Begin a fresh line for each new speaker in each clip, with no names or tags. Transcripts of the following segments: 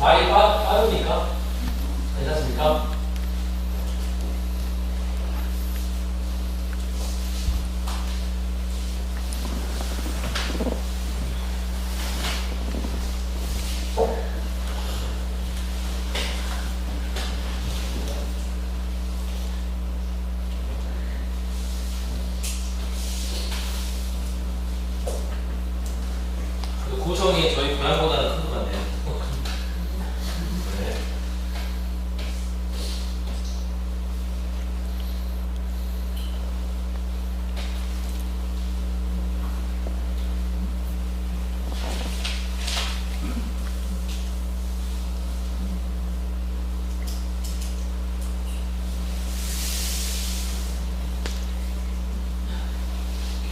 빠, 빠릅니까? 괜찮습니까? 그 고성이 저희 고향보다는 큰 것 같네요. 네.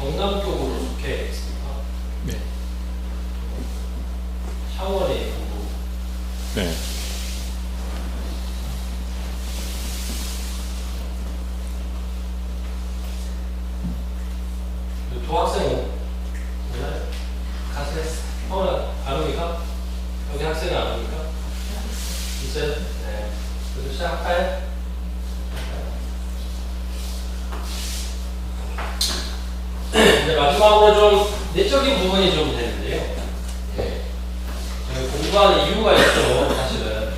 경남 쪽으로 속해 있습니까?
네.
샤워리 공부.
네.
그 도학생 몰라요? 가세요? 어, 안 옵니까? 여기 학생이 안 옵니까? 있어요? 네. 그래도 시작할까요? 이제 마지막으로 좀 내적인 부분이 좀 되는데요. 예. 저희 공부하는 이유가 있죠, 사실은.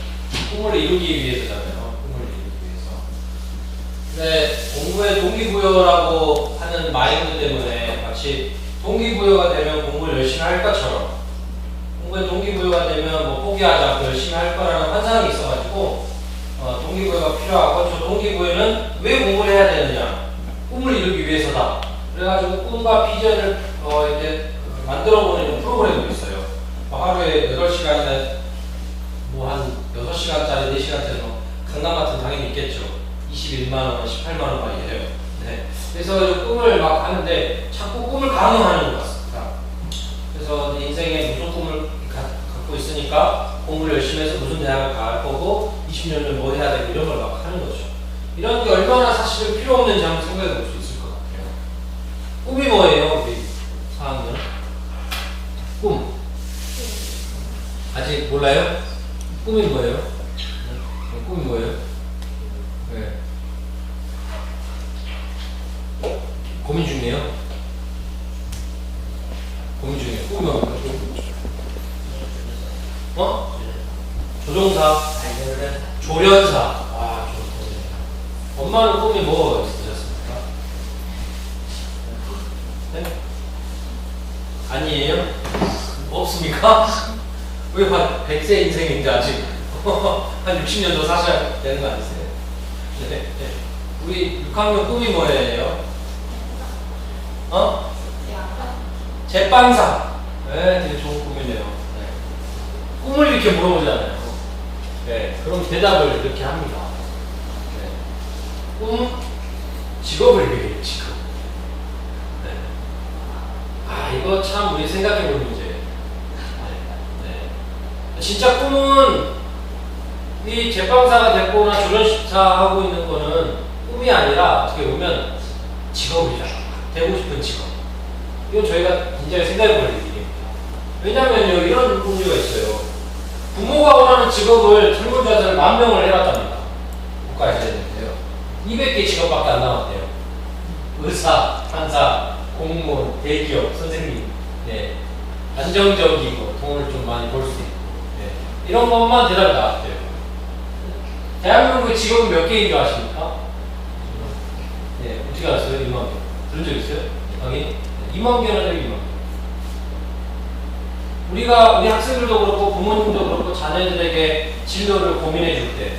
꿈을 이루기 위해서잖아요. 꿈을 이루기 위해서. 네, 공부의 동기부여라고 하는 마인드 때문에 마치 동기부여가 되면 공부를 열심히 할 것처럼 공부의 동기부여가 되면 뭐 포기하지 않고 열심히 할 거라는 환상이 있어가지고 어, 동기부여가 필요하고 저 동기부여는 왜 공부를 해야 되느냐 꿈을 이루기 위해서다 그래가지고 꿈과 비전을 어, 이제 만들어보는 프로그램도 있어요 뭐 하루에 8시간이나 뭐 한 6시간짜리, 4시간짜리 뭐 강남 같은 당연히 있겠죠 21만 원, 18만 원 말이에요. 네. 그래서 꿈을 막 하는데 자꾸 꿈을 강요하는 것 같습니다. 그래서 내 인생에 무슨 꿈을 가, 갖고 있으니까 공부를 열심히 해서 무슨 대학을 갈 거고 20년 전뭐 해야 되고 이런 걸 막 하는 거죠. 이런 게 얼마나 사실은 필요 없는지 한번 생각해 볼수 같아요. 꿈이 뭐예요, 우리 4학년? 꿈. 아직 몰라요? 꿈이 뭐예요? 네. 꿈이 뭐예요? 네. 고민 중이에요? 고민 중이에요. 꿈이 뭡니까? 어? 조종사? 조련사. 아. 엄마는 꿈이 뭐 있으셨습니까? 네? 아니에요? 없습니까? 왜한 100세 인생인데 아직 한 60년 더 사셔야 되는 거 아니세요? 네, 네. 우리 6학년 꿈이 뭐예요? 어? 제빵사. 네, 되게 좋은 꿈이네요. 네. 꿈을 이렇게 물어보잖아요. 네, 그럼 대답을 이렇게 합니다. 네. 꿈, 직업을 얘기해요, 직업. 이거 참 우리 생각해 볼 문제예요. 네. 네. 진짜 꿈은 이 제빵사가 됐거나 조련사 하고 있는 거는 꿈이 아니라 어떻게 보면 직업이잖아. 되고 싶은 직업. 이건 저희가 굉장히 생각해 볼 일입니다. 왜냐면요, 이런 문제가 있어요. 부모가 원하는 직업을 설문조사를 만 명을 해봤답니다. 국가에서 했는데요. 200개 직업밖에 안 나왔대요. 의사, 판사, 공무원, 대기업, 선생님, 네. 안정적이고 돈을 좀 많이 벌 수 있고, 네. 이런 것만 대답이 나왔대요. 대한민국의 직업은 몇 개인 줄 아십니까? 네, 어떻게 알았어요? 2만 개. 들은 적 있어요? 당연히? 2만 개라죠, 2만 개. 우리가, 우리 학생들도 그렇고, 부모님도 그렇고, 자녀들에게 진로를 고민해 줄 때,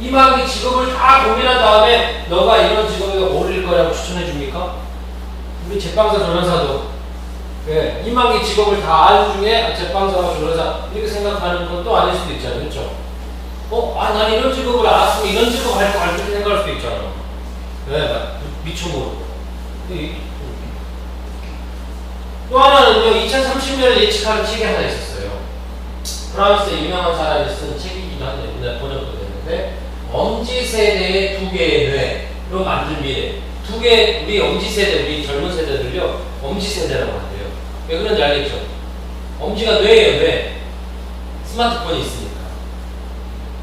2만 개 직업을 다 고민한 다음에, 너가 이런 직업에 어울릴 거라고 추천해 줍니까? 우리 제빵사 조련사도, 예, 2만 개 직업을 다 아는 중에, 아, 제빵사와 조련사, 이렇게 생각하는 것도 아닐 수도 있잖아요. 그렇죠? 어, 아, 난 이런 직업을 알았으면 이런 직업 할거 알고 생각할 수도 있잖아. 왜? 막 미쳐 모르고. 이- 또 하나는요, 2030년을 예측하는 책이 하나 있었어요. 프랑스의 유명한 사람이 쓴 책이기도 한데, 옛날 번역도 됐는데, 엄지 세대의 두 개의 뇌로 만든 미래. 두 개, 우리 엄지 세대, 우리 젊은 세대들요, 엄지 세대라고 한대요. 왜 그런지 알겠죠? 엄지가 뇌예요, 뇌. 스마트폰이 있으니까.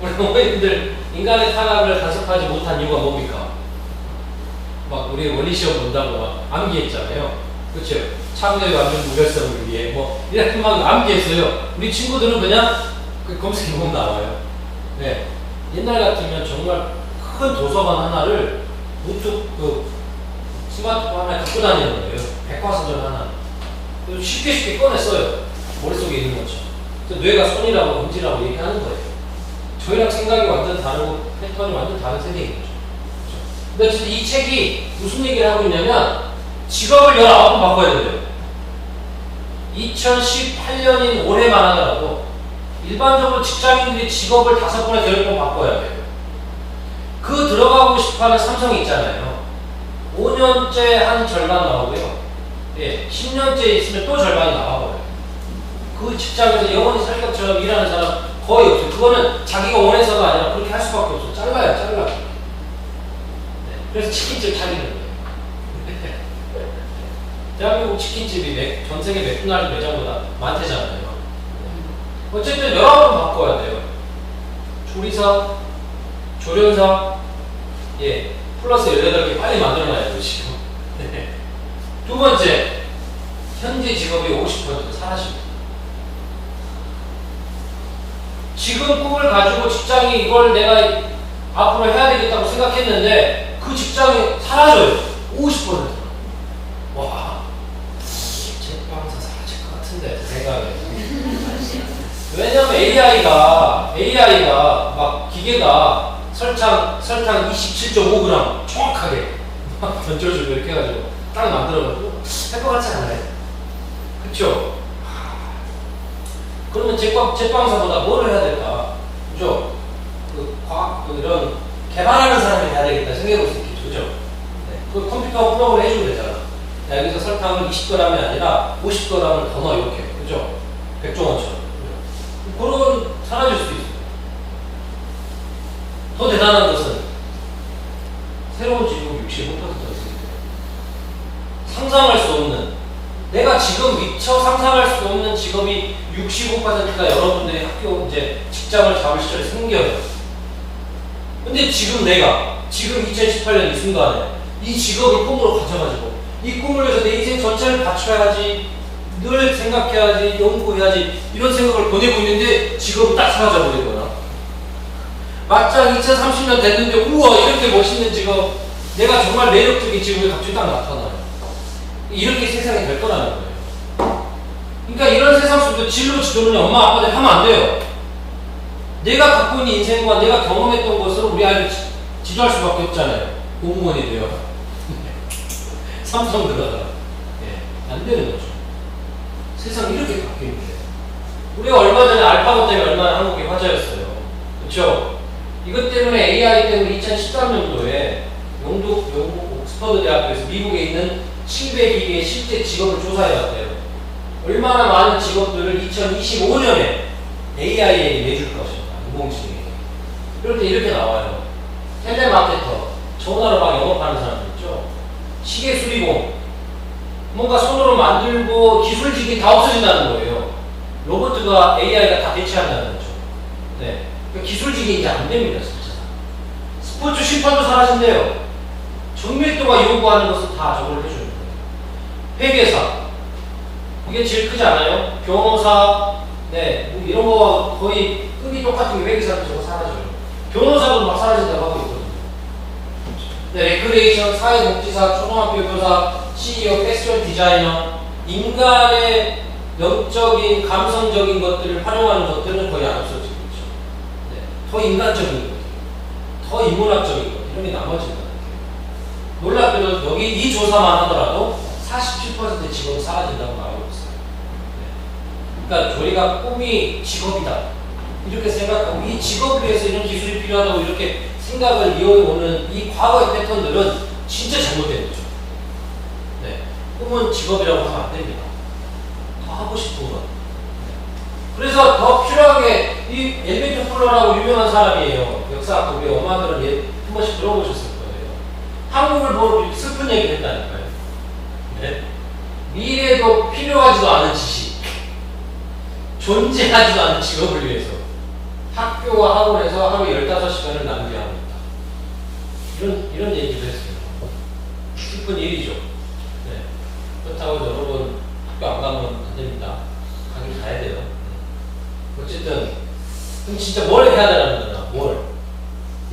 우리 어머님들 인간의 타락을 간섭하지 못한 이유가 뭡니까? 막 우리 원리 시험 본다고 막 암기했잖아요. 그렇죠? 창조의 완전 무결성을 위해 뭐 이렇게 막 암기했어요. 우리 친구들은 그냥 그 검색해 보면 나와요. 네. 옛날 같으면 정말 큰 도서관 하나를 노트 그 스마트폰 하나 갖고 다니는 거예요. 백과사전 하나. 쉽게 쉽게 꺼내 써요. 머릿속에 있는. 그래서 뇌가 손이라고 엄지라고 얘기하는 거예요. 저희랑 생각이 완전 다르고 패턴이 완전 다른 세계인 거죠. 그렇죠? 근데 이 책이 무슨 얘기를 하고 있냐면 직업을 19번 바꿔야 된대요. 2018년인 올해만 하더라도 일반적으로 직장인들이 직업을 다섯 번에 여덟 번 바꿔야 돼요. 그 들어가고 싶어 하는 삼성이 있잖아요. 5년째 한 절반 나오고요. 예, 10년째 있으면 또 절반이 나와버려요. 그 직장에서 영원히 살 것처럼 일하는 사람 거의 없어요. 그거는 자기가 원해서가 아니라 그렇게 할 수밖에 없어요. 잘라요, 잘라. 네, 그래서 치킨집 차리는 거예요. 대한민국 치킨집이 맥- 전 세계 맥도날드 매장보다 많대잖아요. 네. 어쨌든 여러 번 바꿔야 돼요. 조리사, 조련사, 예, 플러스 18개 빨리 만들어놔야 되시고. 네. 두 번째, 현재 직업이 50% 사라집니다. 지금 꿈을 가지고 직장이 이걸 내가 앞으로 해야 되겠다고 생각했는데 그 직장이 사라져요. 50%. 와. 왜냐면 AI가, AI가 막 기계가 설탕, 설탕 27.5g 정확하게 막 던져주고 이렇게 해가지고 딱 만들어가지고 할 것 같지 않아요? 그쵸? 그러면 제빵, 제빵사보다 뭘 해야 될까? 그죠? 그 과학, 그 이런 개발하는 사람이 해야 되겠다 생각해 볼 수 있겠죠. 그죠? 네. 그 컴퓨터 프로그램 해주면 되잖아. 야, 여기서 설탕을 20g이 아니라 50g을 더 넣어, 이렇게. 그죠? 백종원처럼. 그죠? 그런, 사라질 수 있어요. 더 대단한 것은 새로운 직업이 65%가 있습니다. 상상할 수 없는 내가 지금 미처 상상할 수 없는 직업이 65%가 여러분들의 학교 이제 직장을 잡을 시절에 생겨요. 근데 지금 내가 지금 2018년 이 순간에 이 직업을 꿈으로 가져가지고 이 꿈을 위해서 내 인생 전체를 바쳐야지 늘 생각해야지 연구해야지 이런 생각을 보내고 있는데 직업이 딱 사라져 버리거나 막장 2030년 됐는데 우와 이렇게 멋있는 직업 내가 정말 매력적인 직업이 갑자기 딱 나타나요. 이렇게 세상이 될 거라는 거예요. 그러니까 이런 세상 속에서 진로 지도는 엄마 아빠들이 하면 안 돼요. 내가 갖고 있는 인생과 내가 경험했던 것을 우리 아이를 지- 지도할 수밖에 없잖아요. 공무원이 돼요. 삼성 들어가. 예, 안 되는 거죠. 세상이 이렇게 바뀌는데. 우리가 얼마 전에 알파고 때문에 얼마나 한국이 화제였어요. 그렇죠? 이것 때문에 AI 때문에 2013년도에 영국, 영국 옥스퍼드 대학교에서 미국에 있는 700개의 실제 직업을 조사해 왔대요. 얼마나 많은 직업들을 2025년에 AI에 내줄 것인가, 인공지능에. 이럴 때 이렇게 나와요. 텔레마케터, 전화로 막 영업하는 사람들 있죠. 시계 수리공, 뭔가 손으로 만들고 기술직이 다 없어진다는 거예요. 로봇과 AI가 다 대체한다는 거죠. 네. 그 기술직이 이제 안 됩니다, 진짜. 스포츠 심판도 사라진대요. 정밀도가 요구하는 것은 다 저걸 해주는 거예요. 회계사. 이게 제일 크지 않아요? 변호사, 네, 뭐 이런 거 거의 급이 똑같은 게 회계사도 저거 사라져요. 변호사도 막 사라진다고 하고 있거든요. 네, 레크레이션, 사회복지사, 초등학교 교사, CEO, 패션 디자이너, 인간의 영적인, 감성적인 것들을 활용하는 것들은 거의 안. 네, 더 인간적인 것, 더 인문학적인 것, 이런 게 거예요. 놀랍게도 여기 이 조사만 하더라도 47% 직업이 사라진다고 나오고 있어요. 네. 그러니까 저희가 꿈이 직업이다. 이렇게 생각하고 이 직업을 위해서 이런 기술이 필요하다고 이렇게 생각을 이어오는 이 과거의 패턴들은 진짜 잘못된 거죠. 네. 꿈은 직업이라고 하면 안 됩니다. 더 하고 싶은 것. 그래서 더 필요하게 이 엘베이터 플러라고 유명한 사람이에요. 역사 우리 엄마들은 예, 한 번씩 들어보셨을 거예요. 한국을 보고 슬픈 얘기를 했다니까요. 네. 미래도 필요하지도 않은 지식, 존재하지도 않은 직업을 위해서 학교와 학원에서 하루 15시간을 낭비하고 있다. 이런, 이런 얘기도 했어요. 슬픈 일이죠. 네. 그렇다고 여러분 학교 안 가면 안 됩니다. 가긴 가야 돼요. 네. 어쨌든, 그럼 진짜 뭘 해야 되는 거냐, 뭘.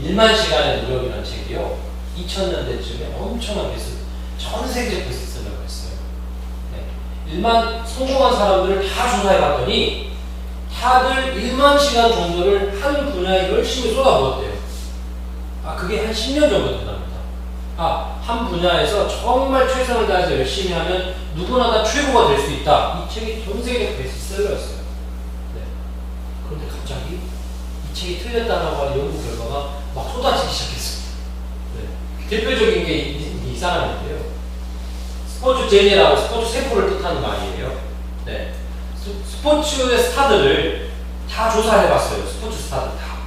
1만 시간의 노력이라는 책이요. 2000년대쯤에 엄청난 베스트, 전 세계적 베스트셀러가 있어요. 네. 1만 성공한 사람들을 다 조사해 봤더니 다들 1만 시간 정도를 한 분야에 열심히 쏟아부었대요. 아, 그게 한 10년 정도 된답니다. 아, 한 분야에서 정말 최선을 다해서 열심히 하면 누구나 다 최고가 될 수 있다. 이 책이 전 세계적 베스트셀러였어요. 네. 그런데 갑자기 이 책이 틀렸다라고 하는 연구 결과가 막 쏟아지기 시작했어요. 네. 대표적인 게 이, 이 사람인데요. 스포츠 제니라고 스포츠 세포를 뜻하는 말이에요. 네. 스- 스포츠의 스타들을 다 조사해봤어요. 스포츠 스타들 다.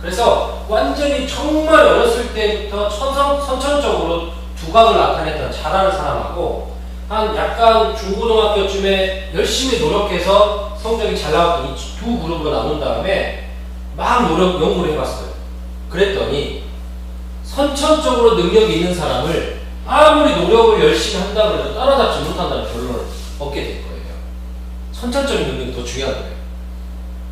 그래서 완전히 정말 어렸을 때부터 천성, 선천적으로 두각을 나타냈던 잘하는 사람하고 한 약간 중고등학교쯤에 열심히 노력해서 성적이 잘 나왔던 이 두 그룹으로 나눈 다음에 막 노력, 연구를 해봤어요. 그랬더니 선천적으로 능력이 있는 사람을 아무리 노력을 열심히 한다고 해도 따라잡지 못한다는 결론을 얻게 된 거예요. 선천적인 능력이 더 중요한 거예요.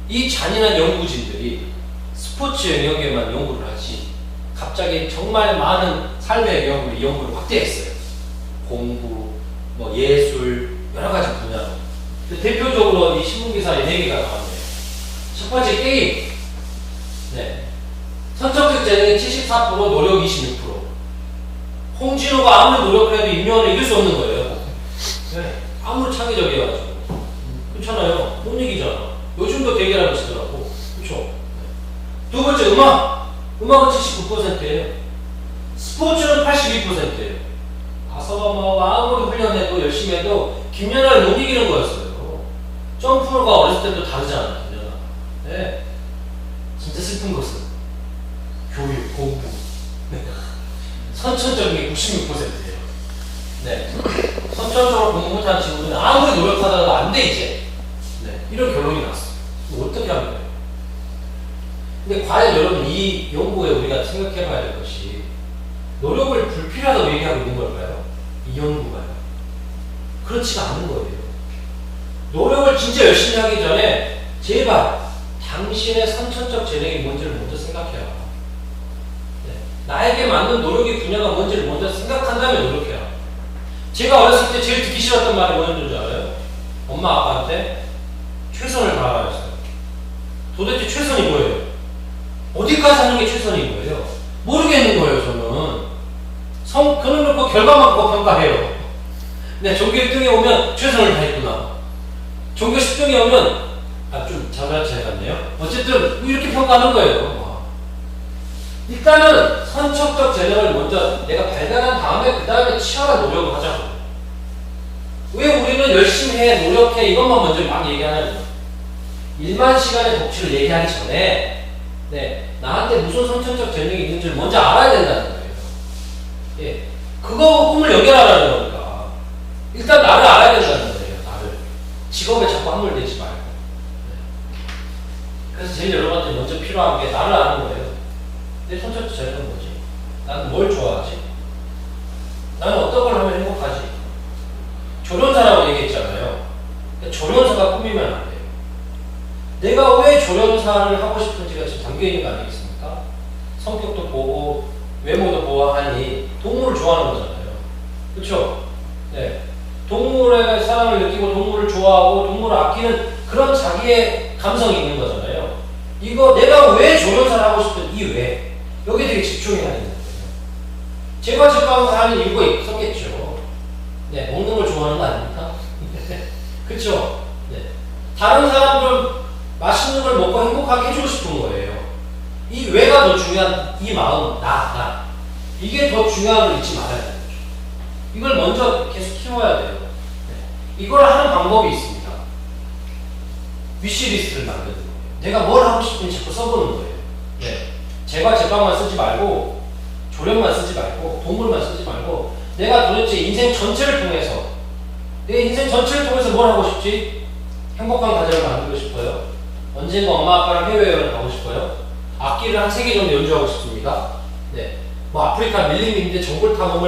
이 잔인한 연구진들이 스포츠 영역에만 연구를 하지 갑자기 정말 많은 삶의 이 연구를 확대했어요. 공부, 뭐 예술, 여러 가지 분야로. 대표적으로 이 신문기사에 네 개가 나왔네요. 첫 번째 게임. 네. 선천적 재능이 74%, 노력 26%. 홍진호가 아무리 노력을 해도 임요한을 이길 수 없는 거예요. 네. 아무리 창의적이어가지고. 그렇잖아요. 못 이기잖아. 요즘도 대결하고 있더라고. 그렇죠. 두 번째 음악. 음악은 79%예요. 스포츠는 82%예요. 가서가 뭐 아무리 훈련해도 열심히 해도 김연아를 못 이기는 거였어요. 점프가 어렸을 때도 다르잖아요. 네. 진짜 슬픈 것은 교육, 공부. 네. 선천적인 게 96%예요. 네. 선천적으로 공부 못하는 친구는 아무리 노력하다가도 안 돼, 이제. 네. 이런 결론이. 이거 어떻게 하면 돼요? 근데 과연 여러분 이 연구에 우리가 생각해 봐야 될 것이 노력을 불필요하다고 얘기하고 있는 걸까요? 이 연구가요. 그렇지가 않은 거예요. 노력을 진짜 열심히 하기 전에 제발 당신의 선천적 재능이 뭔지를 먼저 생각해라. 네. 나에게 맞는 노력의 분야가 뭔지를 먼저 생각한 다음에 노력해라. 제가 어렸을 때 제일 듣기 싫었던 말이 뭐였는 줄 알아요? 엄마 아빠한테 최선을 다하라 했어요. 도대체 최선이 뭐예요? 어디까지 하는 게 최선인 거예요? 모르겠는 거예요, 저는. 성, 그런 놓고 결과만 보고 평가해요. 네, 종교 1등에 오면 최선을 다했구나. 종교 10등에 오면, 아, 좀 자가차이 같네요. 어쨌든, 이렇게 평가하는 거예요. 와. 일단은 선척적 재능을 먼저 내가 발견한 다음에, 그 다음에 치열한 노력을 하자고. 왜 우리는 열심히 해, 노력해, 이것만 먼저 막 얘기하냐면, 1만 시간의 독치를 얘기하기 전에, 네, 나한테 무슨 선천적 재능이 있는지 를 먼저 알아야 된다는 거예요. 예, 그거 꿈을 연결하라는 거니까. 일단 나를 알아야 된다는 거예요, 나를. 직업에 자꾸 함몰되지 말고. 네. 그래서 제일 여러분한테 먼저 필요한 게 나를 아는 거예요. 내 선천적 재능은 뭐지? 나는 뭘 좋아하지? 나는 어떤 걸 하면 행복하지? 조련사라고 얘기했잖아요. 조련사가 꿈이면 안 돼요. 내가 왜 조련사를 하고 싶은지가 지금 담겨 있는 거 아니겠습니까? 성격도 보고 외모도 보아하니 동물을 좋아하는 거잖아요. 그렇죠? 네. 동물에 사랑을 느끼고 동물을 좋아하고 동물을 아끼는 그런 자기의 감성이 있는 거잖아요. 이거 내가 왜 조련사를 하고 싶은 이 왜? 여기에 되게 집중해야 되는 거예요. 제가 제빵을 하는 이유가 있었겠죠. 네, 먹는 걸 좋아하는 거 아닙니까? 그렇죠? 네. 다른 사람들 맛있는 걸 먹고 행복하게 해주고 싶은 거예요. 이 왜가 더 중요한 이 마음, 나, 나. 이게 더 중요한 걸 잊지 말아야 되는 거죠. 이걸 먼저 계속 키워야 돼요. 네. 이걸 하는 방법이 있습니다. 위시리스트를 만드는. 내가 뭘 하고 싶은지 자꾸 써보는 거예요. 네. 제가 제빵만 쓰지 말고, 조련만 쓰지 말고, 동물만 쓰지 말고, 내가 도대체 인생 전체를 통해서, 내 인생 전체를 통해서 뭘 하고 싶지? 행복한 가정을 만들고 싶어요. 언젠가 엄마 아빠랑 해외 여행 가고 싶어요? 악기를 한 세 개 정도 연주하고 싶습니다. 네. 뭐 아프리카 밀림인데 정글 탐험을